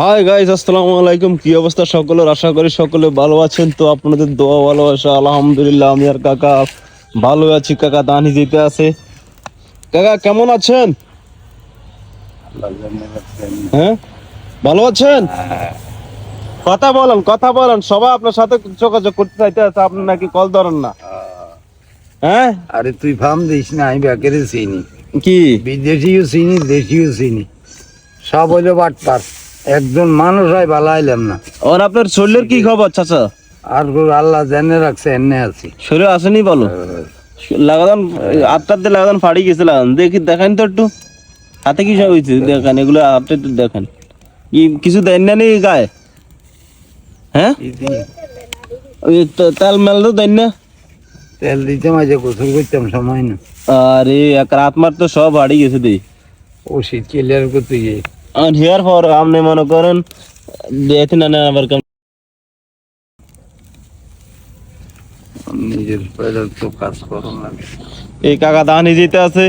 Hi guys আসসালামু আলাইকুম। কি অবস্থা সকলের? আশা করি সকলে ভালো আছেন। তো আপনাদের দোয়া ভালোবাসা আলহামদুলিল্লাহ আমি আর কাকা ভালো আছি। কাকা দানি দিতে আছে। কাকা কেমন আছেন? হ্যাঁ? ভালো আছেন? কথা বলেন কথা বলেন। সবাই আপনার সাথে যোগাযোগ করতে চাইতে আছে আপনি নাকি কল ধরেন না। হ্যাঁ? আরে তুই ফার্ম দিস না আমি ব্যাকেরে চিনি। কি? বিদেশিও চিনি দেশিও চিনি। সব হইল বাটপার। একজন মানুষ হয় ভালো আইলাম না। আর আপনার শরীরের কি খবর চাচা? আর আল্লাহ জেনে রাখছে এনে আছি। শরীর আসেনি বলো লাগাদান আটটার দিয়ে লাগাদান ফাড়ি গেছে লাগান দেখি দেখান তো একটু। হাতে কি সব হয়েছে দেখান এগুলো হাতে একটু দেখান। কি কিছু দেন না নেই গায়ে? হ্যাঁ? ওই তেল মেল তো দেন না? তেল দিতে মাঝে গোসল করতাম সময় না আরে এক রাত মার তো সব হাড়ি গেছে দে ও শীত ক্লিয়ার করতে গিয়ে আর হেয়ার পর আপনি মনে করেন দেখতে না না আবার কেমন নিজের পয়লা তো কাজ করো লাগে এই কাকা দানি দিতে আছে।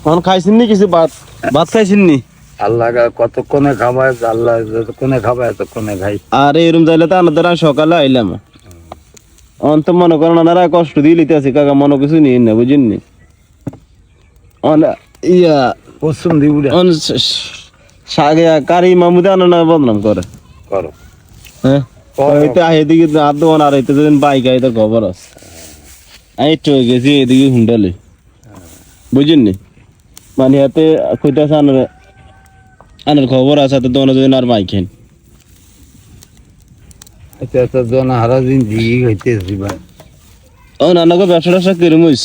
এখন খাইছেন নি কিছু ভাত? ভাত খাইছেন নি? আল্লাহ গা- কতক্ষণে খাবায় আল্লাহ যতক্ষণে খাবায় ততক্ষণে খাই। আর এরম যাইলে তো আমাদের সকালে আইলাম। অন্ত মনে করেন ওনারা কষ্ট দিয়ে লিতে আছে কাকা মনে কিছু নিয়ে না বুঝেন নি? অন- ইয়া স- স- সাগে কারি মামুদে আনা বদনাম করে। করো। হ্যাঁ। হইতে এদিকে হাত দোয়ান আর হইতে যদি বাইক আইতে খবর আছে। আমি চলে গেছি এদিকে হুন্ডালে বুঝেন নি? মানে হাতে কইতাছে আনার আনার খবর আছে তো দোনো যদি আর বাইক হেন এটা তো জন হারা দিন দিয়ে হইতেছি ভাই। ও নানাকে ব্যবসা ট্যাবসা কিরম হইস?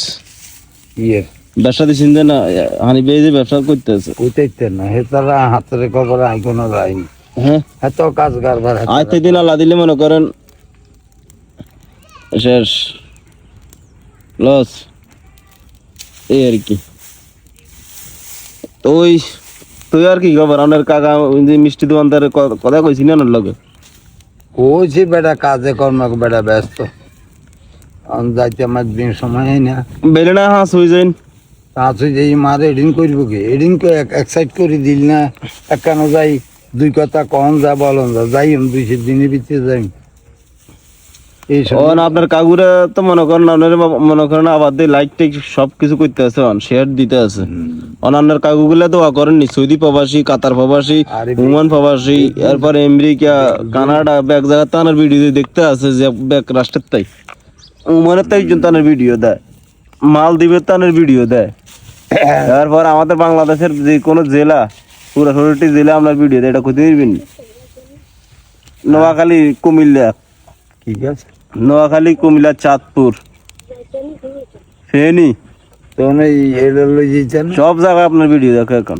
ইয়ে ব্যবসা দিছেন যে না হানি পেয়ে যে ব্যবসা করতেছে। উঠাইতে না হে তারা হাতের খবর আই কোনো যায়নি হ্যাঁ। এত কাজ কারবার আজ দিন আল্লাহ দিলে মনে করেন শেষ। লস। এই আর কি। ওই তুই আর কি খবর? আমার কাকা মিষ্টি দোকানদার কথা কইছি না লগে? কইছি বেটা কাজে কর্ম বেটা ব্যস্ত। যাইতে আমার দিন সময় হয় না। বেলে না হাঁস হয়ে যাইন। তাছ যে মার এডিন করব কি? এডিন এক সাইড করে দিল না একখানো যাই দুই কথা কন যা বলন যা যাই দুই দিনের ভিতরে যাই এই ও আপনার কাকুরা তো মনে করেন আপনার মনে করেন আবার দিয়ে লাইক টেক সব কিছু করতে আছে অন শেয়ার দিতে আছে। অন্যান্য কাকুগুলা দোয়া করেননি সৌদি প্রবাসী কাতার প্রবাসী ওমান প্রবাসী এরপর আমেরিকা কানাডা ব্যাক জায়গা তানের ভিডিও দেখতে আছে যে ব্যাক রাষ্ট্রের তাই। ওমানের তাই তানের ভিডিও দেয়। মাল মালদ্বীপের তানের ভিডিও দেয়। এরপর আমাদের বাংলাদেশের যে কোনো জেলা পুরো ষোলোটি জেলা আপনার ভিডিও এটা কোথায় দিবেন নোয়াখালী কুমিল্লা। ঠিক আছে। নোয়াখালী কুমিল্লা চাঁদপুর। ফেনি। সব জায়গায় আপনার ভিডিও দেখো এখন।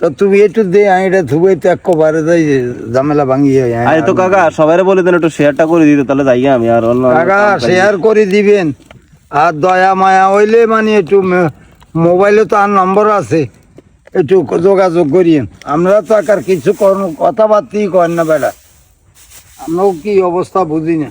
তো তুমি একটু দে আমি এটা থুবে তো এক বারে যাই ঝামেলা ভাঙিয়ে আরে তো কাকা সবাই বলে দেন একটু শেয়ারটা করে দিতে তাহলে যাই আমি আর অন্য কাকা শেয়ার করে। দিবেন। আর দয়া মায়া হইলে মানে একটু মোবাইলে তো আর নম্বর আছে। একটু যোগাযোগ করিয়েন। আমরা তো আর কিছু কথাবার্তাই করেন না বেড়া। আমরাও কি অবস্থা বুঝি না।